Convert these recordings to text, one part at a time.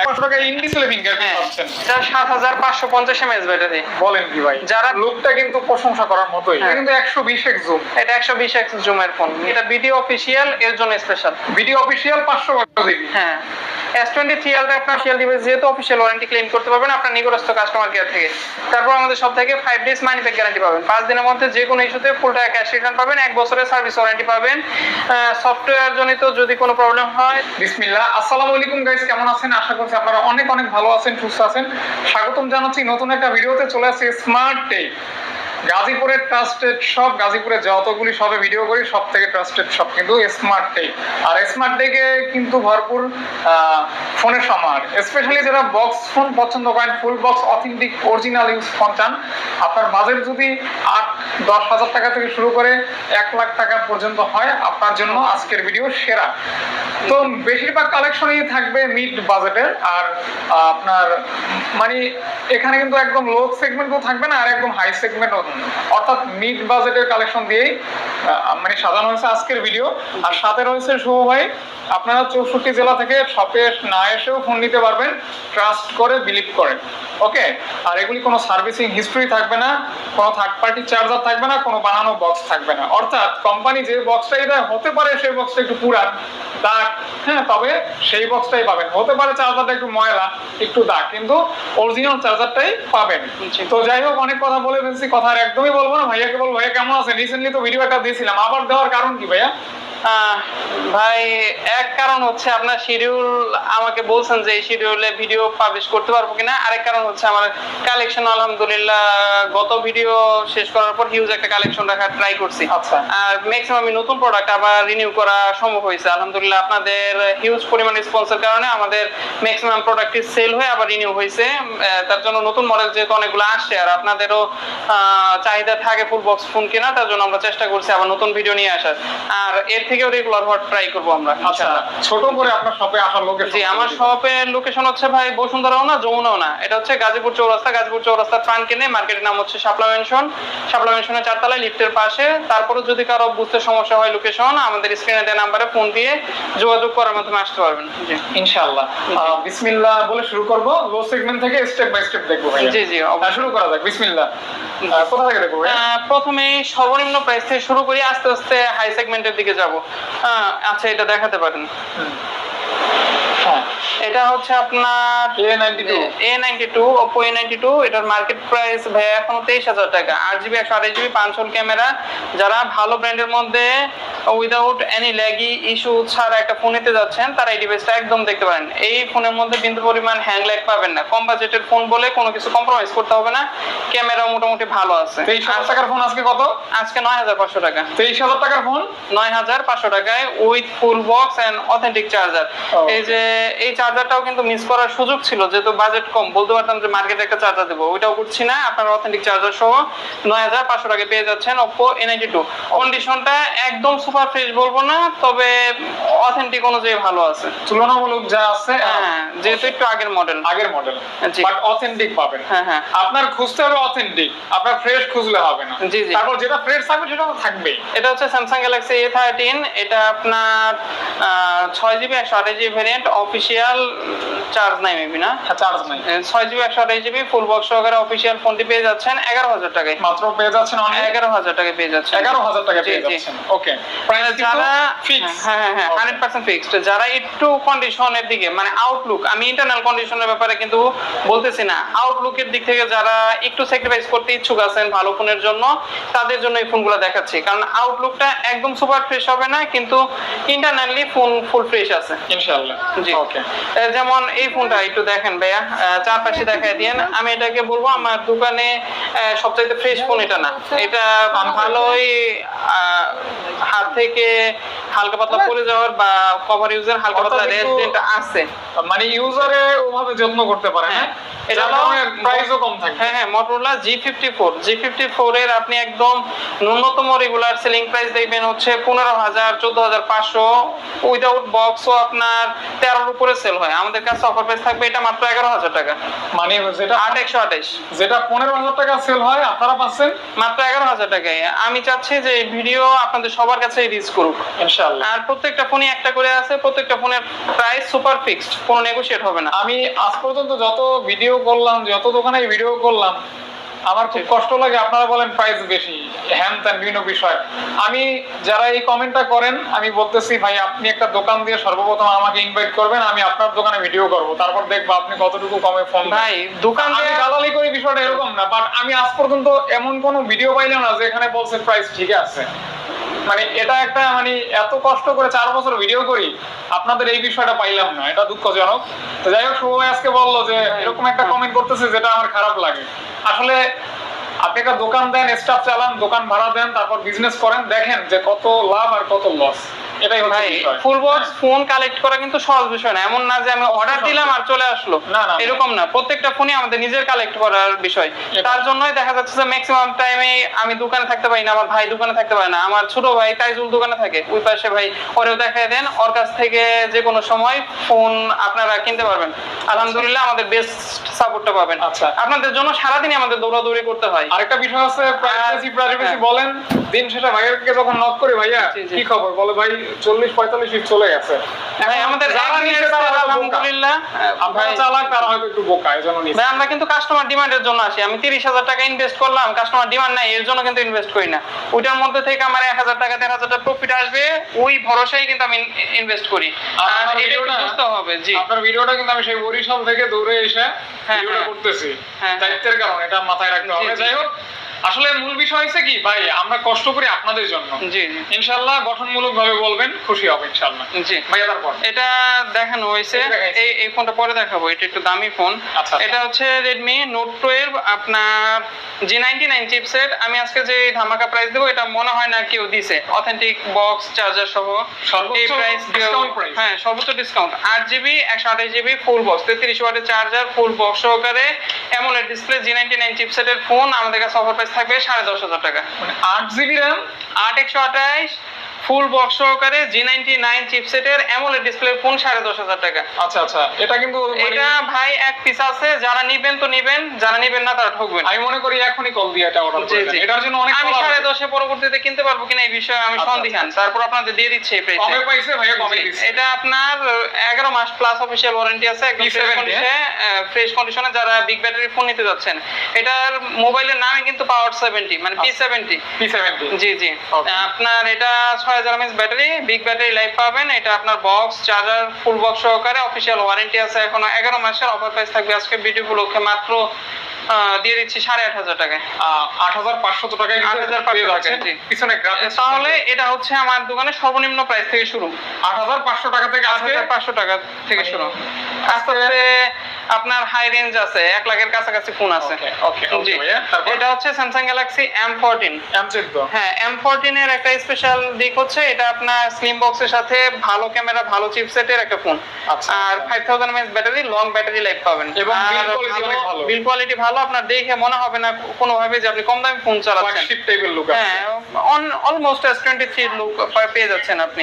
একশো টাকা in-display fingerprint হ্যাঁ পাচ্ছেন এটা সাত হাজার পাঁচশো পঞ্চাশ এমএএচ ব্যাটারি বলেন কি ভাই? যারা- লুকটা কিন্তু প্রশংসা করার মতোই। হ্যাঁ। এটা কিন্তু একশো বিশ এক্স জুম এটা একশো বিশ এক্স জুমের ফোন এটা বিডি অফিসিয়াল এর জন্য স্পেশাল ভিডিও অফিসিয়াল পাঁচশো জিবি হ্যাঁ। এস টোয়েন্টি থ্রি আলটা আপনার যেহেতু অফিসিয়াল ওয়ারেন্টি ক্লেম করতে পারবেন, আপনার নিকটস্থ কাস্টমার কেয়ার থেকে। তারপর আমাদের সব থেকে five days money back guarantee পাবেন। পাঁচ দিনের মধ্যে যে কোনো ইস্যুতে ফুল টাকা ক্যাশ রিটার্ন পাবেন, এক বছরের সার্ভিস ওয়ারেন্টি পাবেন। সফটওয়্যার জনিত যদি কোনো প্রবলেম হয় বিসমিল্লাহ। আসসালামু আলাইকুম গাইস কেমন আছেন? আশা করছি আপনারা অনেক অনেক ভালো আছেন, সুস্থ আছেন। স্বাগতম জানাচ্ছি নতুন একটা ভিডিওতে চলে আসছে স্মার্ট টেক গাজীপুরের ট্রাস্টেড শপ গাজীপুরে যতগুলি শপে ভিডিও করি সব থেকে ট্রাস্টেড শপ কিন্তু স্মার্ট টেক আর স্মার্ট টেকে কিন্তু ভরপুর ফোনের সমার স্পেশালি যারা বক্স ফোন পছন্দ করেন full box authentic original use phone চান, আপনার বাজেট যদি আট, দশ হাজার টাকা থেকে শুরু করে এক লাখ টাকা পর্যন্ত হয়, আপনার জন্য আজকের ভিডিও সেরা। তো বেশিরভাগ কালেকশনই থাকবে মিড বাজেটের আর আপনার মানে এখানে কিন্তু একদম লো সেগমেন্টও থাকবে না, আর একদম হাই সেগমেন্টও অর্থাৎ মিড বাজেটের কালেকশন দিয়েই মানে সাজানো হয়েছে আজকের ভিডিও আর সাথে রয়েছে শুভ ভাই আপনারা চৌষট্টি জেলা থেকে শপে না এসেও ফোন নিতে পারবেন ট্রাস্ট করে বিলিভ করে। ওকে আর এগুলি কোনো সার্ভিসিং হিস্ট্রি থাকবে না কোনো থার্ড পার্টি চার্জার থাকবে না কোনো বানানো বক্স থাকবে না। অর্থাৎ কোম্পানি যে বক্সটাই দেয় হতে পারে সেই বক্সটা একটু পুরান দাগ হ্যাঁ তবে সেই বক্সটাই পাবেন। হতে পারে চার্জারটা একটু ময়লা একটু দাগ কিন্তু অরিজিনাল চার্জারটাই পাবেন। তো যাই হোক অনেক কথা বলে ফেলছি কথা আর একদমই বলব না। ভাইয়াকে বলব ভাইয়া কেমন আছে রিসেন্টলি তো ভিডিও একটা দিয়েছিলাম আবার দেওয়ার কারণ কি ভাইয়া? ভাই এক কারণ হচ্ছে আপনার শিডিউল আমাকে বলছেন যে এই শিডিউলে ভিডিও পাবলিশ করতে পারব কিনা। আরেক কারণ হচ্ছে আমার কালেকশন আলহামদুলিল্লাহ গত ভিডিও শেষ করার পর হিউজ একটা কালেকশন রাখার ট্রাই করছি। আচ্ছা। আর ম্যাক্সিমাম নতুন প্রোডাক্ট আবার রিনিউ করা সম্ভব হয়েছে। আলহামদুলিল্লাহ আপনাদের হিউজ পরিমাণ রেসপন্সের কারণে আমাদের ম্যাক্সিমাম প্রোডাক্টটি সেল হয়ে আবার রিনিউ হয়েছে। তার জন্য নতুন মডেল যেহেতু অনেকগুলো আসছে আর আপনাদেরও চাহিদা থাকে ফুল বক্স ফোন কেনা তার জন্য আমরা চেষ্টা করছি আবার নতুন ভিডিও নিয়ে আসার। আর এর থেকেও রেগুলার হওয়ার ট্রাই করব আমরা আচ্ছা ইনশাআল্লাহ। ছোট করে আপনার শপে আসার লোকের জি আমার শপের লোকেশন হচ্ছে ভাই বসুন্ধরাও না যমুনাও না। এটা হচ্ছে গাজীপুর চৌরাস্তা গাজীপুর চৌরাস্তার প্রাণ কিনে মার্কেটের নাম হচ্ছে শাপলা মেনশন শাপলা মেনশনের চারতলায় লিফটের পাশে। তারপরে যদি কারও বুঝতে সমস্যা হয় লোকেশন আমাদের স্ক্রিনে দেওয়া নাম্বারে ফোন দিয়ে যোগাযোগ করার মাধ্যমে আসতে পারবেন। জি। ইনশাআল্লাহ। বিসমিল্লাহ বলে শুরু করব। লো সেগমেন্ট থেকে স্টেপ বাই স্টেপ দেখব জি, জি। হ্যাঁ, শুরু করা যাক। বিসমিল্লাহ। কোথা থেকে দেখব প্রথমে সর্বনিম্ন প্রাইস থেকে শুরু করি আস্তে আস্তে হাই সেগমেন্টের দিকে যাব। আচ্ছা এটা দেখাতে পারেন। হ্যাঁ এটা হচ্ছে আপনার A ninety two Oppo A ninety two এটার মার্কেট প্রাইস ভাইয়া এখনও তেইশ হাজার টাকা। আট জিবি একশো আঠাশ জিবি ক্যামেরা যারা ভালো ব্র্যান্ডের মধ্যে উইদাউট এনি ল্যাগি ইস্যু ছাড়া একটা ফোন নিতে যাচ্ছেন তারা এই ডিভাইসটা একদম দেখতে পারেন। এই ফোনের মধ্যে বিন্দু পরিমাণ হ্যাং ল্যাগ পাবেন না। কম বাজেটের ফোন বলে কোনো কিছু কম্প্রোমাইজ করতে হবে না। ক্যামেরা মোটামুটি ভালো আছে। তেইশ হাজার টাকার ফোন আজকে কত? আজকে নয় হাজার পাঁচশো টাকা। তেইশ হাজার টাকার ফোন নয় হাজার পাঁচশো টাকায় with full box and authentic charger এই যে এই চার্জারটাও কিন্তু মিস করার সুযোগ ছিল যেহেতু বাজেট কম। বলতে পারতাম যে মার্কেটে একটা চার্জার দেবো। ওইটাও করছি না। আপনার অথেন্টিক চার্জার সহ নয় হাজার পাঁচশো টাকায় পেয়ে যাচ্ছেন ওপো এ নাইনটি টু কন্ডিশনটা একদম সুপার ফ্রেশ বলব না তবে অথেন্টিক অনুযায়ী ভালো আছে। তুলনামূলক যা আছে হ্যাঁ যেহেতু একটু আগের মডেল আগের মডেল। বাট অথেন্টিক পাবেন। হ্যাঁ হ্যাঁ। আপনার খুঁজতে হবে অথেন্টিক আপনার ফ্রেশ খুঁজলে হবে না। জি, জি। তারপর যেটা ফ্রেশ থাকবে সেটা তো থাকবেই। এটা হচ্ছে স্যামসাং গ্যালাক্সি এ থার্টিন এটা আপনার ছয় জিবি একশো আঠাশ জিবি ভ্যারিয়েন্ট অফিসিয়াল চার্জ নাই মেবি না? চার্জ নাই। ছয় জিবি একশো আঠাশ জিবি ফুল বক্স সহকারে অফিসিয়াল ফোনটি পেয়ে যাচ্ছেন এগারো হাজার টাকায়। মাত্র পেয়ে যাচ্ছেন এগারো হাজার টাকায় পেয়ে যাচ্ছেন। এগারো হাজার টাকা পেয়ে। যাচ্ছেন। ওকে যারা ফিক্স হ্যাঁ হ্যাঁ হ্যাঁ হান্ড্রেড পার্সেন্ট ফিক্সড যারা একটু কন্ডিশনের দিকে মানে আউটলুক আমি ইন্টারনাল কন্ডিশনের ব্যাপারে কিন্তু বলতেছি না। আউটলুকের দিক থেকে যারা একটু স্যাক্রিফাইস করতে ইচ্ছুক আছেন ভালো ফোনের জন্য তাদের জন্য এই ফোনগুলো দেখাচ্ছি। কারণ আউটলুকটা একদম সুপার ফ্রেশ হবে না কিন্তু ইন্টারনালি ফোন ফুল ফ্রেশ আছে। ইনশাআল্লাহ। জি। ওকে যেমন এই ফোনটা একটু দেখেন ভাইয়া। চারপাশে দেখাই দিয়ে আমি এটাকে বলব আমার দোকানে সবচাইতে ফ্রেশ ফোন এটা না। এটা ভালোই হাত থেকে হালকা পাতলা পড়ে যাওয়ার বা কভার ইউজের হালকা পাতলা রেস্টেন্ট আছে। মানে ইউজারে ওভাবে যত্ন করতে পারে হ্যাঁ। হ্যাঁ? এটা প্রাইসও কম হ্যাঁ হ্যাঁ এর আপনি একদম ন্যূনতম রেগুলার সেলিং প্রাইস দেখবেন হচ্ছে উইদাউট বক্সও আপনার উপরে সেল হয়। আমাদের কাছে অফার প্রাইস থাকবে এটা মাত্র টাকা। মানে যেটা আট একশো আঠাশ। যেটা পনেরো হাজার টাকা সেল হয় আপনারা পাচ্ছেন মাত্র এগারো হাজার টাকায়। আমি চাচ্ছি যে এই ভিডিও আপনাদের সবার কাছে রিচ করুক। ইনশাআল্লাহ। আর প্রত্যেকটা ফোনই একটা করে আছে প্রত্যেকটা ফোনের প্রাইস সুপার ফিক্সড কোনো নেগোশিয়েট হবে না। আমি আজ পর্যন্ত যত ভিডিও করলাম যত দোকানে ভিডিও করলাম আমার খুব কষ্ট লাগে আপনারা বলেন প্রাইস বেশি হ্যান ত্যান বিভিন্ন বিষয়। আমি যারা এই কমেন্টটা করেন আমি বলতেছি ভাই আপনি একটা দোকান দিয়ে সর্বপ্রথম আমাকে ইনভাইট করবেন আমি আপনার দোকানে ভিডিও করব। তারপর দেখব আপনি কতটুকু কমে ফোন ভাই দোকান দিয়ে দালালি করি বিষয়টা এরকম না বাট আমি আজ পর্যন্ত এমন কোনো ভিডিও পাইলাম না যেখানে বলছে প্রাইস ঠিক আছে। মানে এটা একটা মানে এত কষ্ট করে চার বছর ভিডিও করি আপনাদের এই বিষয়টা পাইলাম না এটা দুঃখজনক। তো যাই হোক শুভ আজকে বলল যে এরকম একটা কমেন্ট করতেছে যেটা আমার খারাপ লাগে। আসলে আপনি একটা দোকান দেন স্টাফ চালান দোকান ভাড়া দেন তারপর বিজনেস করেন দেখেন যে কত লাভ আর কত লস এটাই ভাই ফুল বক্স ফোন কালেক্ট করা কিন্তু সহজ বিষয় না। এমন না যে আমি অর্ডার দিলাম আর চলে আসলো। এরকম না। প্রত্যেকটা ফোনই আমাদের নিজের কালেক্ট করার বিষয়। তার জন্যই দেখা যাচ্ছে যে ম্যাক্সিমাম টাইমে আমি দোকানে থাকতে পারি না আমার ভাই দোকানে থাকতে পারে না। আমার ছোট ভাই তাইজুল দোকানে থাকে। ওই পাশে ভাই ওরেও দেখাই দেন। ওর কাছ থেকে যে কোনো সময় ফোন আপনারা কিনতে পারবেন। আলহামদুলিল্লাহ আমাদের বেস্ট সাপোর্টটা পাবেন। আচ্ছা। আপনাদের জন্য সারাদিনই আমাদের দৌড়াদৌড়ি করতে হয়। আরেকটা বিষয় আছে প্রাইভেসি প্রাইভেসি হ্যাঁ। বলেন। দিন শেষে ভাইয়াকে যখন নক করি ভাইয়া। কি খবর? বলে ভাই চল্লিশ পঁয়তাল্লিশ ফিট চলে গেছে আমাদের যারা এক নিচ্ছে মিনিট তারা হয়তো বোকা। আলহামদুলিল্লাহ। আপনারা চালাক তারা হয়তো একটু বোকা এই জন্য ভাই আমরা কিন্তু কাস্টমার ডিমান্ডের জন্য আসি। আমি তিরিশ হাজার টাকা ইনভেস্ট করলাম কাস্টমার ডিমান্ড নাই এর জন্য কিন্তু ইনভেস্ট করি না। ওইটার মধ্যে থেকে আমার এক হাজার টাকা দেড় হাজার টাকা প্রফিট আসবে ওই ভরসায় কিন্তু আমি ইনভেস্ট করি। আর আর এটা বুঝতে হবে জি। আপনার ভিডিওটা কিন্তু আমি সেই বরিশাল থেকে দৌড়ে এসে হ্যাঁ, ভিডিওটা হ্যাঁ। করতেছি। হ্যাঁ, দায়িত্বের কারণে এটা মাথায় রাখতে হবে। যাই হোক আসলে মূল বিষয় হচ্ছে কি ভাই আমরা কষ্ট করি আপনাদের জন্য। জি ইনশাল্লাহ গঠনমূলক ভাবে বলবেন খুশি হবে ইনশাল্লাহ জি। ভাইয়া তারপর? এটা দেখানো হয়েছে। এই এই ফোনটা পরে দেখাবো এটা একটু দামি ফোন। আচ্ছা, আচ্ছা। এটা হচ্ছে রেডমি নোট টুয়েলভ আপনার জি নাইনটি নাইন চিপসেট আমি আজকে যে ধামাকা প্রাইস দেবো এটা মনে হয় না কেউ দিছে। অথেন্টিক বক্স চার্জার সহ। সর্বোচ্চ এই প্রাইস হ্যাঁ সর্বোচ্চ ডিসকাউন্ট আট জিবি একশো আঠাশ জিবি ফুল বক্স তেত্রিশ ওয়াটের চার্জার ফুল বক্স সহকারে। AMOLED display G ninety nine চিপসেটের phone আমাদের কাছে অফার থাকবে সাড়ে দশ হাজার টাকা। মানে আট জিবি র্যাম? আট একশো আঠাশ ফুল বক্স সহকারে জি নাইনটি নাইন চিপসেটের অ্যামোলেড ডিসপ্লে ফোন সাড়ে দশ হাজার টাকা। আচ্ছা আচ্ছা এটা কিন্তু মানে- এটা ভাই এক পিস আছে যারা নিবেন তো নিবেন যারা নিবেন না তারা ঠকবেন। আমি মনে করি এখনই কল দিয়ে এটা অর্ডার করে। এটার জন্য অনেক আমি সাড়ে দশে পরবর্তীতে কিনতে পারব কিনা এই বিষয়ে আমি আচ্ছা, সন্দিহান। আচ্ছা, তারপর আপনাদের দিয়ে দিচ্ছি এই প্রাইসে কমে পাইছে ভাইয়া কমে দিচ্ছে এটা আপনার এগারো মাস প্লাস অফিসিয়াল ওয়ারেন্টি আছে একদম ফ্রেশ কন্ডিশনে ফ্রেশ কন্ডিশনে যারা বিগ ব্যাটারি ফোন নিতে যাচ্ছেন এটার মোবাইলের নামে কিন্তু পাওয়ার সেভেন্টি মানে P seventy P seventy G জি। আপনার এটা হাজার ব্যাটারি বিগ ব্যাটারি লাইফ পাবেন। এটা আপনার বক্স চার্জার ফুল বক্স সহকারে। অফিসিয়াল ওয়ারেন্টি আছে এখনও এগারো মাসের। অফার প্রাইস থাকবে আজকে ভিডিও উপলক্ষে মাত্র দিয়ে দিচ্ছি সাড়ে আট হাজার টাকায়। আট হাজার পাঁচশত টাকায় কিন্তু 8,500 পেয়ে টাকা, জি। পিছনে গ্রাফিক্স তাহলে এটা হচ্ছে আমার দোকানে সর্বনিম্ন প্রাইস থেকে শুরু। আট হাজার পাঁচশো টাকা থেকে আট আজকে? হাজার পাঁচশো টাকা থেকে মানে শুরু। আস্তে আস্তে আপনার হাই রেঞ্জ আছে এক লাখের কাছাকাছি ফোন আছে। জি। এটা হচ্ছে স্যামসাং গ্যালাক্সি এম ফোরটিন হ্যাঁ এম ফোরটিন এর একটা স্পেশাল দিক হচ্ছে এটা আপনার স্লিম বক্সের সাথে ভালো ক্যামেরা ভালো চিপসেটের একটা ফোন আচ্ছা, আর। Five thousand MS battery long battery life পাবেন। এবং। বিল কোয়ালিটি ভালো। আপনার দেখে মনে হবে না কোনোভাবে যে আপনি কম দামি ফোন চালাচ্ছেন। ফ্ল্যাগশিপ টাইপের লুক হ্যাঁ on almost S twenty three look পেয়ে যাচ্ছেন আপনি?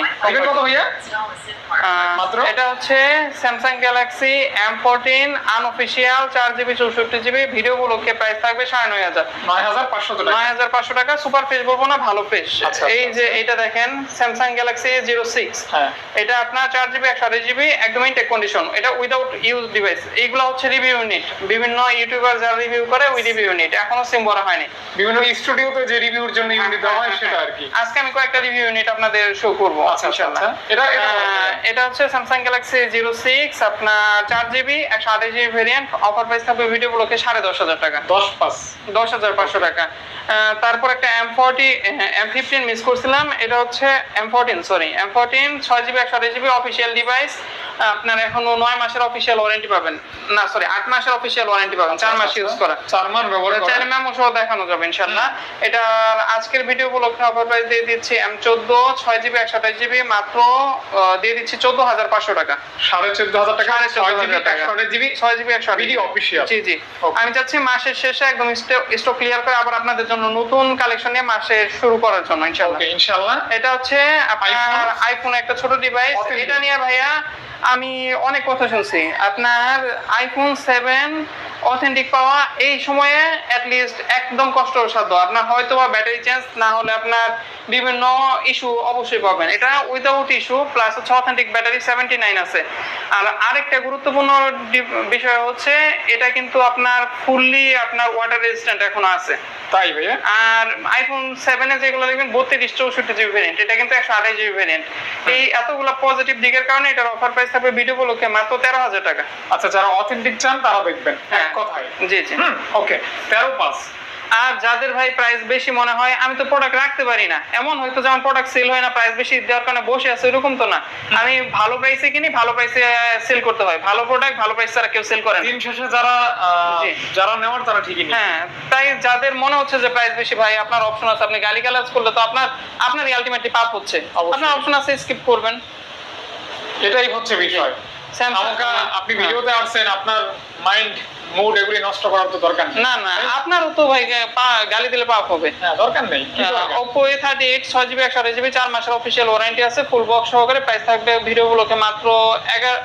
এটা হচ্ছে Samsung Galaxy M fourteen unofficial চার জিবি চৌষট্টি জিবি ভিডিও উপলক্ষে প্রাইস থাকবে সাড়ে নয় হাজার। নয় হাজার পাঁচশো টাকা। নয় হাজার পাঁচশো টাকা সুপার ফ্রেশ বলব না ভালো ফ্রেশ আচ্ছা, এই আচ্ছা, যে এটা দেখেন স্যামসাং গ্যালাক্সি জিরো সিক্স এটা আপনার চার জিবি একশো আঠাশ জিবি একদম ইনটেক কন্ডিশন এটা উইদাউট ইউজ ডিভাইস এইগুলো হচ্ছে রিভিউ ইউনিট বিভিন্ন ইউটিউবার যারা রিভিউ করে ওই রিভিউ ইউনিট এখনও সিম বড় হয়নি। বিভিন্ন স্টুডিওতে যে রিভিউর জন্য ইউনিট দেওয়া হয় সেটা আর কি আজকে আমি কয়েকটা রিভিউ ইউনিট আপনাদের শো করব আচ্ছা, আচ্ছা, ইনশাআল্লাহ। আচ্ছা। এটা- এটা হচ্ছে স্যামসাং গ্যালাক্সি জিরো সিক্স আপনার চার জিবি একশো আঠাশ জিবি ভেরিয়েন্ট অফার প্রাইস থাকবে ভিডিও ব্লকে সাড়ে দশ হাজার টাকা। দশ পাঁচ। দশ হাজার পাঁচশো টাকা। তারপর একটা M forty M fifteen miss করছিলাম। এটা হচ্ছে M fourteen sorry M fourteen ছয় জিবি একশো আঠাশ জিবি অফিসিয়াল ডিভাইস আপনার এখনও নয় মাসের অফিসিয়াল ওয়ারেন্টি পাবেন। না সরি আট মাসের অফিসিয়াল ওয়ারেন্টি পাবেন। চার মাস ইউজ করা। চার মান ব্যবহার চাইলে সহ দেখানো যাবে ইনশাল্লাহ এটা আজকের ভিডিও উপলক্ষে অফার প্রাইস দিয়ে দিচ্ছি এম চোদ্দ ছয় জিবি একশো আঠাশ জিবি মাত্র দিয়ে দিচ্ছি চোদ্দ হাজার পাঁচশো টাকা। সাড়ে চোদ্দ হাজার টাকা সাড়ে চোদ্দ হাজার টাকা। জিবি ছয় জিবি একশো ভিডিও অফিসিয়াল জি জি। আমি চাচ্ছি মাসের শেষে একদম স্টক ক্লিয়ার করে আবার আপনাদের জন্য নতুন কালেকশন নিয়ে মাসে শুরু করার জন্য ইনশাআল্লাহ। ইনশাল্লাহ ইনশাআল্লাহ। এটা হচ্ছে আপনার আইফোন একটা ছোট ডিভাইস. এটা নিয়ে ভাইয়া আমি অনেক কথা শুনছি। আপনার আইফোন সেভেন অথেন্টিক পাওয়া এই সময়ে লিস্ট একদম কষ্টসাধ্য। আপনার হয়তো বা ব্যাটারি চেঞ্জ না হলে আপনার বিভিন্ন ইস্যু অবশ্যই পাবেন। এটা উইদাউট ইস্যু প্লাস হচ্ছে অথেন্টিক ব্যাটারি সেভেন্টি নাইন আছে। আর আরেকটা গুরুত্বপূর্ণ বিষয় হচ্ছে এটা কিন্তু আপনার ফুললি আপনার ওয়াটার রেজিস্ট্যান্ট এখনও আছে। তাই ভাইয়া? আর আইফোন সেভেনে যেগুলো দেখবেন বত্রিশ চৌষট্টি জিবি ভ্যারিয়েন্ট এটা কিন্তু একশো আঠাশ জিবি ভ্যারিয়েন্ট এই এতগুলো পজিটিভ দিকের কারণে এটার অফার প্রাইস থাকবে ভিডিও উপলক্ষে মাত্র তেরো হাজার টাকা। আচ্ছা যারা অথেন্টিক চান তারা দেখবেন। এক হ্যাঁ। কথায় জি জি। ওকে তেরো পাস আর যাদের ভাই প্রাইস বেশি মনে হয় আমি তো প্রোডাক্ট রাখতে পারি না। এমন হয়তো যেমন প্রোডাক্ট সেল হয় না প্রাইস বেশি দেওয়ার কারণে বসে আছে এরকম তো না। আমি ভালো প্রাইসে কিনি ভালো প্রাইসে সেল করতে হয়। ভালো প্রোডাক্ট ভালো প্রাইস ছাড়া কেউ সেল করে না। দিন শেষে যারা যারা নেওয়ার তারা ঠিকই নেয় হ্যাঁ তাই যাদের মনে হচ্ছে যে প্রাইস বেশি ভাই আপনার অপশন আছে আপনি গালি গালাজ করলে তো আপনার আপনারই আলটিমেটলি পাপ হচ্ছে। আপনার অপশন আছে স্কিপ করবেন। এটাই হচ্ছে বিষয়। আপনি ভিডিওতে আসছেন আপনার মাইন্ড মুড এগুলি নষ্ট করার তো দরকার না না আপনারও তো ভাই পা- গালি দিলে পাপ হবে। হ্যাঁ দরকার নেই মাসের অফিসিয়াল ওয়ারেন্টি আছে ফুল বক্স সহকারে প্রাইস থাকবে ভিডিওগুলোকে মাত্র এগারো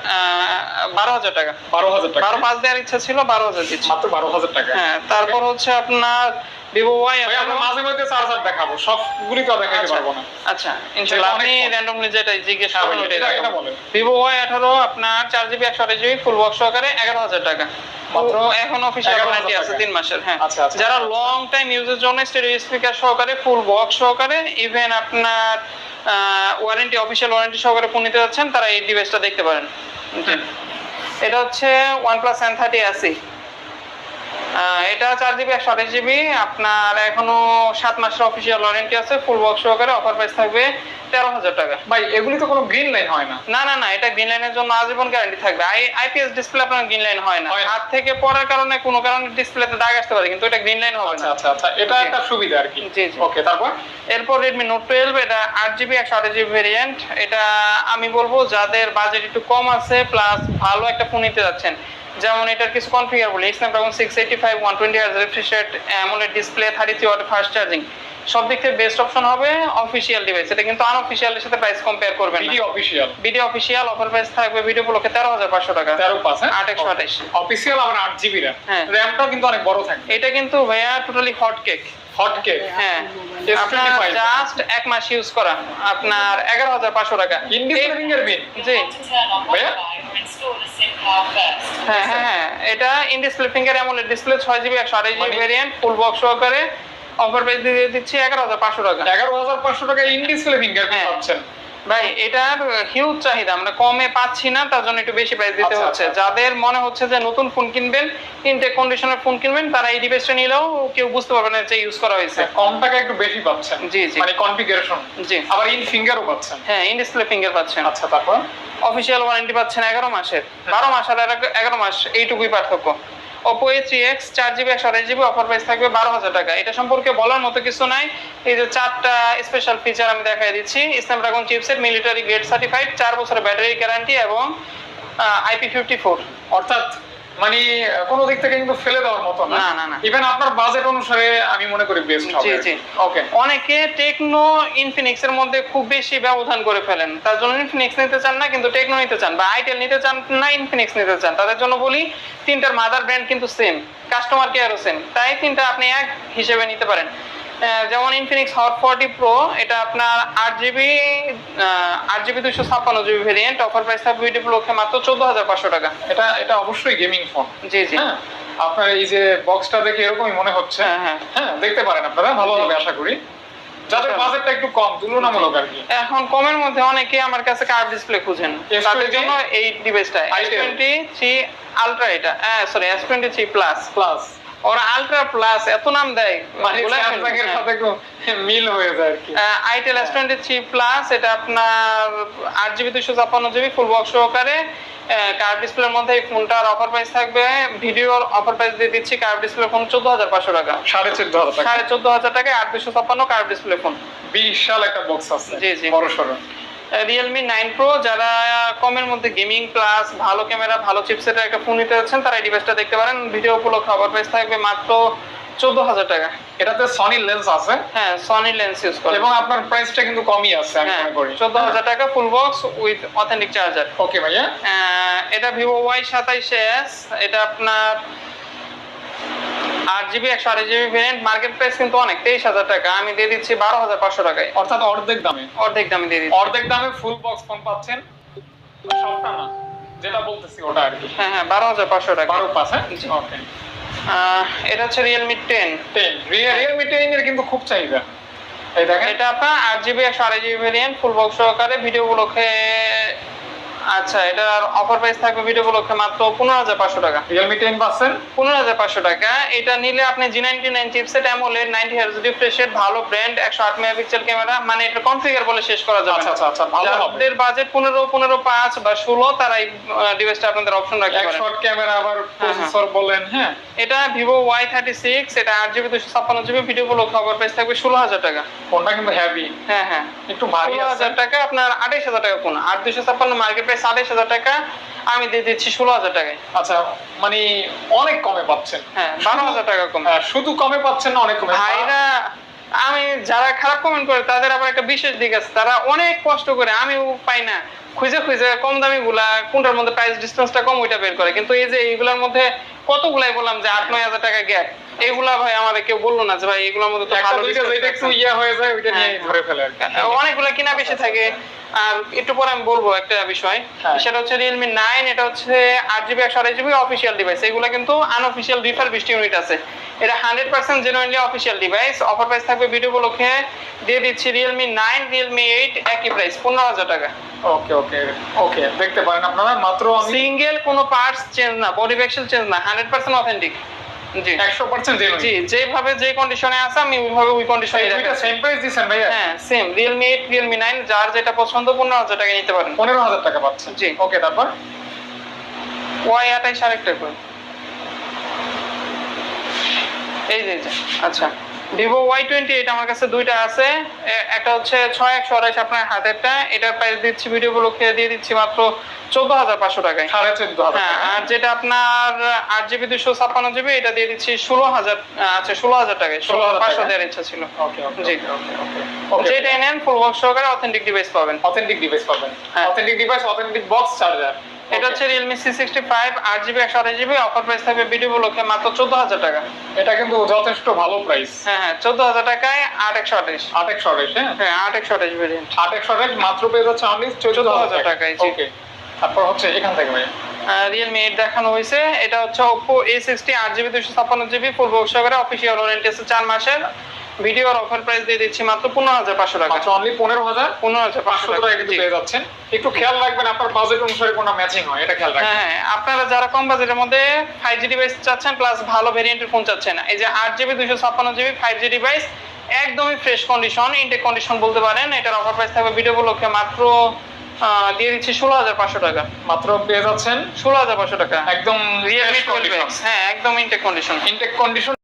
বারো হাজার টাকা। বারো হাজার টাকা। বারো পাঁচ দেওয়ার ইচ্ছা ছিল বারো হাজার দিচ্ছি। মাত্র বারো হাজার টাকা। হ্যাঁ তারপর হচ্ছে আপনার ভিভো ওয়াই আমরা মাঝে মধ্যে চার্জার দেখাবো। সবগুলি তো দেখাইতে পারব না। আচ্ছা ইনশাল্লাহ আপনি কম। র্যান্ডমলি যেটা জিজ্ঞেস করবেন এটা- বলেন। ভিভো ওয়াই আঠারো আপনার চার জিবি জিবি ফুল বক্স সহকারে এগারো হাজার টাকা। মাত্র এখন অফিসিয়াল ওয়ারেন্টি আছে মাসের হ্যাঁ। আচ্ছা, আচ্ছা। যারা লং টাইম ইউজের জন্য স্টেরিও স্পিকার সহকারে ফুল বক্স সহকারে ইভেন আপনার ওয়ারেন্টি অফিসিয়াল ওয়ারেন্টি সহকারে ফোন নিতে যাচ্ছেন তারা এই ডিভাইসটা দেখতে পারেন। এটা হচ্ছে এন থার্টি আসি এটা চার জিবি একশো আঠাশ জিবি আপনার এখনও সাত মাসের অফিসিয়াল ওয়ারেন্টি আছে ফুল বক্স সহকারে অফার প্রাইস থাকবে তেরো হাজার টাকা। ভাই এগুলি তো কোনো গ্রিন লাইন হয় না। না না না এটা গ্রিন লাইনের জন্য আজীবন গ্যারান্টি থাকবে। আই আইপিএস ডিসপ্লে আপনার গ্রিন লাইন হয় না। হাত থেকে পড়ার কারণে কোনো কারণে ডিসপ্লেতে দাগ আসতে পারে কিন্তু এটা গ্রিন লাইন হবে আচ্ছা না। আচ্ছা আচ্ছা এটা একটা সুবিধা আর কি। জি। ওকে তারপর? এরপর রেডমি নোট টুয়েলভ এটা আট জিবি একশো আঠাশ জিবি ভেরিয়েন্ট এটা আমি বলব যাদের বাজেট একটু কম আছে প্লাস ভালো একটা ফোন নিতে যাচ্ছেন যেমন এটার কিছু কনফিগার বলি Snapdragon six eighty five one twenty hertz refresh rate AMOLED display thirty three watt fast charging সব দিক থেকে বেস্ট অপশন হবে অফিসিয়াল ডিভাইস এটা কিন্তু আনঅফিসিয়ালের সাথে প্রাইস কম্পেয়ার করবেন video official video official offer price থাকবে ভিডিও উপলক্ষে তেরো হাজার পাঁচশো টাকা। তেরো হ্যাঁ? আট একশো আঠাশ। অফিসিয়াল আবার আট জিবি র্যাম। র্যামটাও কিন্তু অনেক বড় থাকে এটা কিন্তু ভাইয়া totally hot cake hot cake হ্যাঁ। S25 আপনার জাস্ট এক মাস ইউজ করা। আপনার এগারো হাজার পাঁচশো টাকা। জি ভাইয়া install the SIM card first. হ্যাঁ হ্যাঁ হ্যাঁ। এটা in display finger AMOLED display ছয় জিবি একশো আঠাশ জিবি ভেরিয়েন্ট ফুল বক্স সহকারে অফার প্রাইস দিয়ে দিচ্ছি এগারো হাজার পাঁচশো টাকা। এগারো হাজার পাঁচশো টাকা ইন্ডিসপ্লে ফিঙ্গারপ্রিন্ট হ্যাঁ। পাচ্ছেন। ভাই এটার হিউজ চাহিদা। আমরা কমে পাচ্ছি না তার জন্য একটু বেশি প্রাইস দিতে আচ্ছা, হচ্ছে। আচ্ছা। যাদের মনে হচ্ছে যে নতুন ফোন কিনবেন ইনটেক কন্ডিশনের ফোন কিনবেন তারা এই ডিভাইসটা নিলেও কেউ বুঝতে পারবে না যে ইউজ করা হয়েছে। কম টাকা একটু বেশি পাচ্ছেন। জি, জি। মানে কনফিগারেশন জি। আবার ইন ফিঙ্গারও পাচ্ছেন। হ্যাঁ ইন ডিসপ্লে ফিঙ্গার পাচ্ছেন। আচ্ছা তারপর? অফিসিয়াল ওয়ারেন্টি পাচ্ছেন এগারো মাসের। বারো মাস আর এগারো মাস এইটুকুই পার্থক্য। ওপো এ থ্রি এক্স চার জিবি একশো আঠাশ জিবি অফার প্রাইস থাকবে বারো হাজার টাকা। এটা সম্পর্কে বলার মতো কিছু নাই। এই যে চারটা স্পেশাল ফিচার আমি দেখাই দিচ্ছি। Snapdragon chipset military grade certified চার বছরের ব্যাটারি গ্যারান্টি এবং আইপি ফিফটি ফোর অর্থাৎ মানে কোনো দিক থেকে কিন্তু ফেলে দেওয়ার মতো না। না, না। ইভেন আপনার বাজেট অনুসারে আমি মনে করি বেস্ট হবে। জি, জি। ওকে অনেকে টেকনো ইনফিনিক্স এর মধ্যে খুব বেশি ব্যবধান করে ফেলেন। তার জন্য ইনফিনিক্স নিতে চান না কিন্তু টেকনো নিতে চান বা আইটেল নিতে চান না ইনফিনিক্স নিতে চান। তাদের জন্য বলি তিনটার মাদার ব্র্যান্ড কিন্তু সেম কাস্টমার কেয়ারও সেম তাই তিনটা আপনি এক হিসেবে নিতে পারেন। যেমন ইনফিনিক্স হট ফর্টি প্রো এটা আপনার আট জিবি আট জিবি দুশো ছাপ্পান্ন জিবি ভেরিয়েন্ট অফার প্রাইস থাকবে ভিডিও লক্ষ্যে মাত্র চোদ্দ হাজার পাঁচশো টাকা। এটা এটা অবশ্যই গেমিং ফোন জি জি। হ্যাঁ? আপনার এই যে বক্সটা দেখে এরকমই মনে হচ্ছে। হ্যাঁ, হ্যাঁ। হ্যাঁ দেখতে পারেন আপনারা ভালো হবে আশা করি। যাদের আচ্ছা। বাজেটটা একটু কম তুলনামূলক আর কি। এখন কমের মধ্যে অনেকে আমার কাছে কার্ভ ডিসপ্লে খুঁজেন। তাদের জন্য এই ডিভাইসটা S Itel। Twenty three ultra এটা। হ্যাঁ sorry S twenty three plus plus ওরা আলট্রা প্লাস এত নাম দেয়। মানে সাথে মিল হয়ে যায় আর কি। Itel S twenty three plus এটা আপনার আট জিবি দুশো ছাপ্পান্ন জিবি ফুল বক্স সহকারে। কার্ভ ডিসপ্লের মধ্যে এই ফোনটার অফার প্রাইস থাকবে। ভিডিওর অফার প্রাইস দিয়ে দিচ্ছি কার্ভ ডিসপ্লে ফোন চোদ্দ হাজার পাঁচশো টাকা। সাড়ে চোদ্দ হাজার সাড়ে চোদ্দ হাজার টাকায় আট দুশো ছাপ্পান্ন কার্ভ ডিসপ্লে ফোন বিশাল একটা বক্স আছে। জি, জি। বড় সড়ো। রিয়েলমি নাইন প্রো যারা কমের মধ্যে গেমিং প্লাস ভালো ক্যামেরা ভালো চিপসেটের একটা ফোন নিতে যাচ্ছেন তারা এই ডিভাইসটা দেখতে পারেন। ভিডিও উপলক্ষে অফার প্রাইস থাকবে মাত্র চোদ্দ হাজার টাকা। এটাতে সনি লেন্স আছে। হ্যাঁ সনি লেন্স ইউজ করে। এবং আপনার প্রাইসটা কিন্তু কমই আছে আমি হ্যাঁ মনে করি। চোদ্দ হাজার টাকা full box with authentic charger okay ভাইয়া। এটা ভিভো ওয়াই সাতাইশ এস এটা আপনার আট জিবি একশো আট জিবি ভেরিয়েন্ট মার্কেট প্রাইস কিন্তু অনেক তেইশ হাজার টাকা। আমি দিয়ে দিচ্ছি বারো হাজার পাঁচশো টাকায়। অর্থাৎ অর্ধেক দামে। অর্ধেক দামে দিয়ে দিচ্ছি। অর্ধেক দামে ফুল বক্স ফোন পাচ্ছেন সবটা না যেটা বলতেছি ওটা আর কি। হ্যাঁ হ্যাঁ বারো হাজার পাঁচশো টাকা। বারো পাঁচ হ্যাঁ? ওকে এটা হচ্ছে Realme ten ten Realme ten এর কিন্তু খুব চাহিদা। এই দেখেন। এটা আপনার আট জিবি একশো আড়াই জিবি ভেরিয়েন্ট ফুল বক্স সহকারে ভিডিও উপলক্ষে আচ্ছা এটার অফার প্রাইস থাকবে ভিডিও উপলক্ষে মাত্র পনেরো হাজার পাঁচশো টাকা। রিয়েলমি টেন পাচ্ছেন পনেরো হাজার পাঁচশো টাকা। এটা নিলে আপনি G ninety nine chipset AMOLED ninety hertz রিফ্রেশের ভালো ব্র্যান্ড একশো আট মেগাপিক্সেল ক্যামেরা মানে এটা কনফিগার বলে শেষ করা যাবে আচ্ছা আচ্ছা আচ্ছা ভালো যাদের বাজেট পনেরো পনেরো পাঁচ বা ষোলো তারা এই ডিভাইসটা আপনাদের অপশন রাখতে পারেন শট ক্যামেরা আবার প্রসেসর বলেন হ্যাঁ? এটা ভিভো ওয়াই থার্টি সিক্স এটা আট জিবি দুশো ছাপ্পান্ন জিবি ভিডিও উপলক্ষে অফার প্রাইস থাকবে ষোলো হাজার টাকা। ফোনটা কিন্তু হেভি হ্যাঁ হ্যাঁ। একটু ভারী আছে। হাজার টাকা আপনার আঠাইশ হাজার টাকা কোন আট দুশো ছাপ্পান্ন মার্কেট প্রাইস হাজার টাকা আমি দিয়ে দিচ্ছি ষোলো হাজার টাকায়। আচ্ছা মানে অনেক কমে পাচ্ছেন। হ্যাঁ বারো হাজার টাকা কম। শুধু কমে পাচ্ছেন না অনেক কমে ভাইরা আমি যারা খারাপ কমেন্ট করে তাদের আবার একটা বিশেষ দিক আছে। তারা অনেক কষ্ট করে আমিও পাই না। খুঁজে খুঁজে কম দামি গুলা কোনটার মধ্যে প্রাইস ডিসটেন্সটা কম ওইটা বের করে। কিন্তু এই যে এইগুলোর মধ্যে কতগুলাই বললাম যে আট নয় হাজার টাকা গ্যাপ এইগুলা ভাই আমাদের কেউ বলল না যে ভাই এগুলোর মধ্যে তো ভালো যেটা একটু। ইয়ে হয়ে যায় ওইটা নিয়ে হ্যাঁ। ধরে ফেলে আর অনেকগুলো কিনা বেশি থাকে। আর একটু পরে আমি বলব একটা বিষয়। হ্যাঁ। সেটা হচ্ছে রিয়েলমি নাইন এটা হচ্ছে আট জিবি একশো আড়াই জিবি অফিসিয়াল ডিভাইস এগুলো কিন্তু আনঅফিসিয়াল রিফার বিশটি ইউনিট আছে। এটা hundred percent genuinely official device offer price থাকবে ভিডিও উপলক্ষে। দিয়ে দিচ্ছি রিয়েলমি নাইন রিয়েলমি এইট একই প্রাইস পনেরো হাজার টাকা। ওকে ওকে ওকে দেখতে পারেন আপনারা। মাত্র সিঙ্গেল কোনো পার্টস চেঞ্জ না বডি চেঞ্জ না হান্ড্রেড পার্সেন্ট অথেন্টিক একশো পার্সেন্ট জি যেভাবে যে কন্ডিশনে আছে আমি ওইভাবে ওই কন্ডিশনে সেম প্রাইস দিচ্ছেন ভাইয়া? হ্যাঁ same Realme eight Realme nine যার যেটা পছন্দ পনেরো হাজার টাকা নিতে পারেন। পনেরো হাজার টাকা পাচ্ছেন। জি। ওকে তারপর? ওয়াই আঠাইশ আরেকটা করে। এই যে, আচ্ছা। ভিভো ওয়াই টোয়েন্টি এইট আমার কাছে দুইটা আছে। একটা হচ্ছে ছয় একশো আড়াইশ আপনার হাতেরটা। এটার প্রাইস দিচ্ছি ভিডিও উপলক্ষে দিয়ে দিচ্ছি মাত্র চোদ্দ হাজার পাঁচশো টাকায়। সাড়ে চোদ্দ হাজার হ্যাঁ আর যেটা আপনার আট জিবি দুশো ছাপ্পান্ন জিবি এটা দিয়ে দিচ্ছি ষোলো হাজার আচ্ছা ষোলো হাজার টাকায়। ষোলো 16,000 পাঁচশো দেওয়ার ইচ্ছা ছিল। ওকে ওকে জি। যেটাই নেন ফুল বক্স সহকারে অথেন্টিক ডিভাইস পাবেন। অথেন্টিক ডিভাইস পাবেন। Authentic device authentic box charger এটা হচ্ছে রিয়েলমি সি সিক্সটি ফাইভ আট জিবি একশো আঠাশ জিবি অফার প্রাইস থাকবে ভিডিও উপলক্ষে মাত্র চোদ্দ হাজার টাকা। এটা কিন্তু যথেষ্ট ভালো প্রাইস হ্যাঁ হ্যাঁ চোদ্দ হাজার টাকায় আট একশো আঠাশ। আট একশো আঠাশ হ্যাঁ? হ্যাঁ আট একশো আঠাশ ভেরিয়েন্ট আট একশো আঠাশ মাত্র পেয়ে যাচ্ছে অনলি চোদ্দ হাজার 14,000 টাকায়। ওকে তারপর হচ্ছে এখান থেকে ভাই রিয়েলমি এইট দেখানো হয়েছে। এটা হচ্ছে ওপো এ সিক্সটি আট জিবি দুশো ছাপ্পান্ন জিবি ফুল বক্স সহকারে অফিসিয়াল ওয়ারেন্টি আছে চার মাসের। ভিডিওর অফার প্রাইস দিয়ে দিচ্ছি মাত্র পনেরো হাজার পাঁচশো টাকা। অনলি পনেরো হাজার? পনেরো হাজার পাঁচশো টাকা। কিন্তু পেয়ে যাচ্ছেন। একটু খেয়াল রাখবেন আপনার বাজেট অনুসারে কোনটা ম্যাচিং হয় এটা খেয়াল রাখবেন। হ্যাঁ হ্যাঁ আপনারা যারা কম বাজেটের মধ্যে ফাইভ জি ডিভাইস চাচ্ছেন প্লাস ভালো ভেরিয়েন্টের ফোন চাচ্ছেন এই যে আট জিবি দুশো ছাপ্পান্ন জিবি ফাইভ জি ডিভাইস একদমই ফ্রেশ কন্ডিশন ইনটেক কন্ডিশন বলতে পারেন এটার অফার প্রাইস থাকবে ভিডিও উপলক্ষে মাত্র দিয়ে দিচ্ছি ষোলো হাজার পাঁচশো টাকা। মাত্র পেয়ে যাচ্ছেন? ষোলো হাজার পাঁচশো টাকা। একদম রিয়েলমি টুয়েলভ হ্যাঁ একদম ইনটেক কন্ডিশন ইনটেক কন্ডিশন